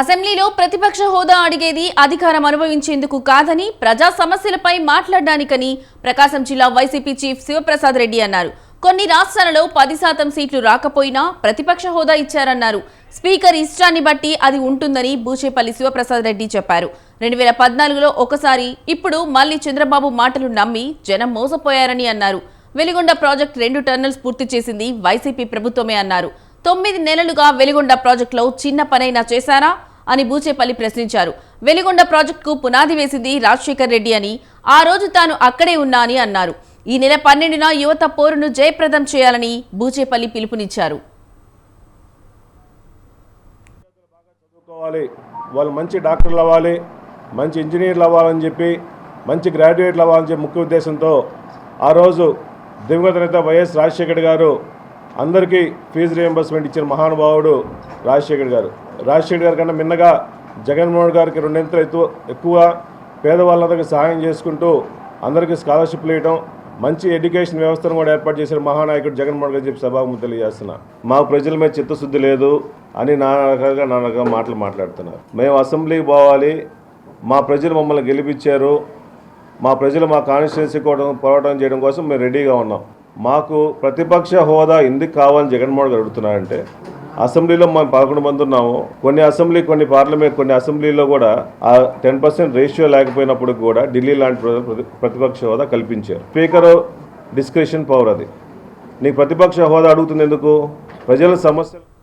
అసెంబ్లీలో ప్రతిపక్ష హోదా అడిగేది అధికారం అనుభవించేందుకు కాదని ప్రజా సమస్యలపై మాట్లాడడానికని ప్రకాశం జిల్లా వైసీపీ చీఫ్ శివప్రసాద్ రెడ్డి అన్నారు. కొన్ని రాష్ట్రాలలో పది శాతం సీట్లు రాకపోయినా ప్రతిపక్ష హోదా ఇచ్చారన్నారు. స్పీకర్ ఇష్టాన్ని బట్టి అది ఉంటుందని బూచేపల్లి శివప్రసాద్ రెడ్డి చెప్పారు. రెండు వేల పద్నాలుగులో ఒకసారి ఇప్పుడు మళ్ళీ చంద్రబాబు మాటలు నమ్మి జనం మోసపోయారని అన్నారు. వెలిగొండ ప్రాజెక్ట్ రెండు టర్నల్స్ పూర్తి చేసింది వైసీపీ ప్రభుత్వమే అన్నారు. తొమ్మిది నెలలుగా వెలిగొండ ప్రాజెక్టులో చిన్న పనైనా చేశారా? అని బూచేపల్లి ప్రశ్నించారు. వెలిగొండ ప్రాజెక్టుకు పునాది వేసింది రాజశేఖర్ రెడ్డి అని ఆ రోజు తాను అక్కడే ఉన్నా అని అన్నారు. ఈ నెల పన్నెండున యువత పోరును జయప్రదం చేయాలని బూచేపల్లి పిలుపునిచ్చారు. చదువుకోవాలి వాళ్ళు మంచి డాక్టర్లు అవ్వాలి మంచి ఇంజనీర్లు అవ్వాలని చెప్పి మంచి గ్రాడ్యుయేట్లు అవ్వాలని చెప్పి ముఖ్య ఉద్దేశంతో ఆ రోజు దివంగత నేత వైఎస్ రాజశేఖర్ గారు అందరికీ ఫీజు రియంబర్స్మెంట్ ఇచ్చిన మహానుభావుడు రాజశేఖర్ గారు. రాజశేఖర్ గారి కన్నా మిన్నగా జగన్మోహన్ గారికి రెండింతలు ఎక్కువ ఎక్కువ పేదవాళ్ళందరికీ సహాయం చేసుకుంటూ అందరికీ స్కాలర్షిప్లు ఇవ్వడం మంచి ఎడ్యుకేషన్ వ్యవస్థను కూడా ఏర్పాటు చేసిన మహానాయకుడు జగన్మోహన్ గారు చెప్పి సభాము తెలియజేస్తున్నా. మా ప్రజల మీద చిత్తశుద్ధి లేదు అని నాన్నగా నాన్నగా మాటలు మాట్లాడుతున్నారు. మేము అసెంబ్లీకి పోవాలి మా ప్రజలు మమ్మల్ని గెలిపించారు మా ప్రజలు మా కాన్స్టిట్యున్సీ కూడా పోరాటం చేయడం కోసం మేము రెడీగా ఉన్నాం. మాకు ప్రతిపక్ష హోదా ఎందుకు కావాలని జగన్మోహన్ గారు అడుగుతున్నారంటే అసెంబ్లీలో మేము పదకొండు మంది ఉన్నాము. కొన్ని అసెంబ్లీ కొన్ని పార్లమెంట్ కొన్ని అసెంబ్లీలో కూడా ఆ టెన్ పర్సెంట్ రేషియో లేకపోయినప్పుడు కూడా ఢిల్లీ లాంటి ప్ర- ప్రతిపక్ష హోదా కల్పించారు. స్పీకర్ డిస్క్రిషన్ పవర్ అది. నీకు ప్రతిపక్ష హోదా అడుగుతుంది ఎందుకు? ప్రజల సమస్యలు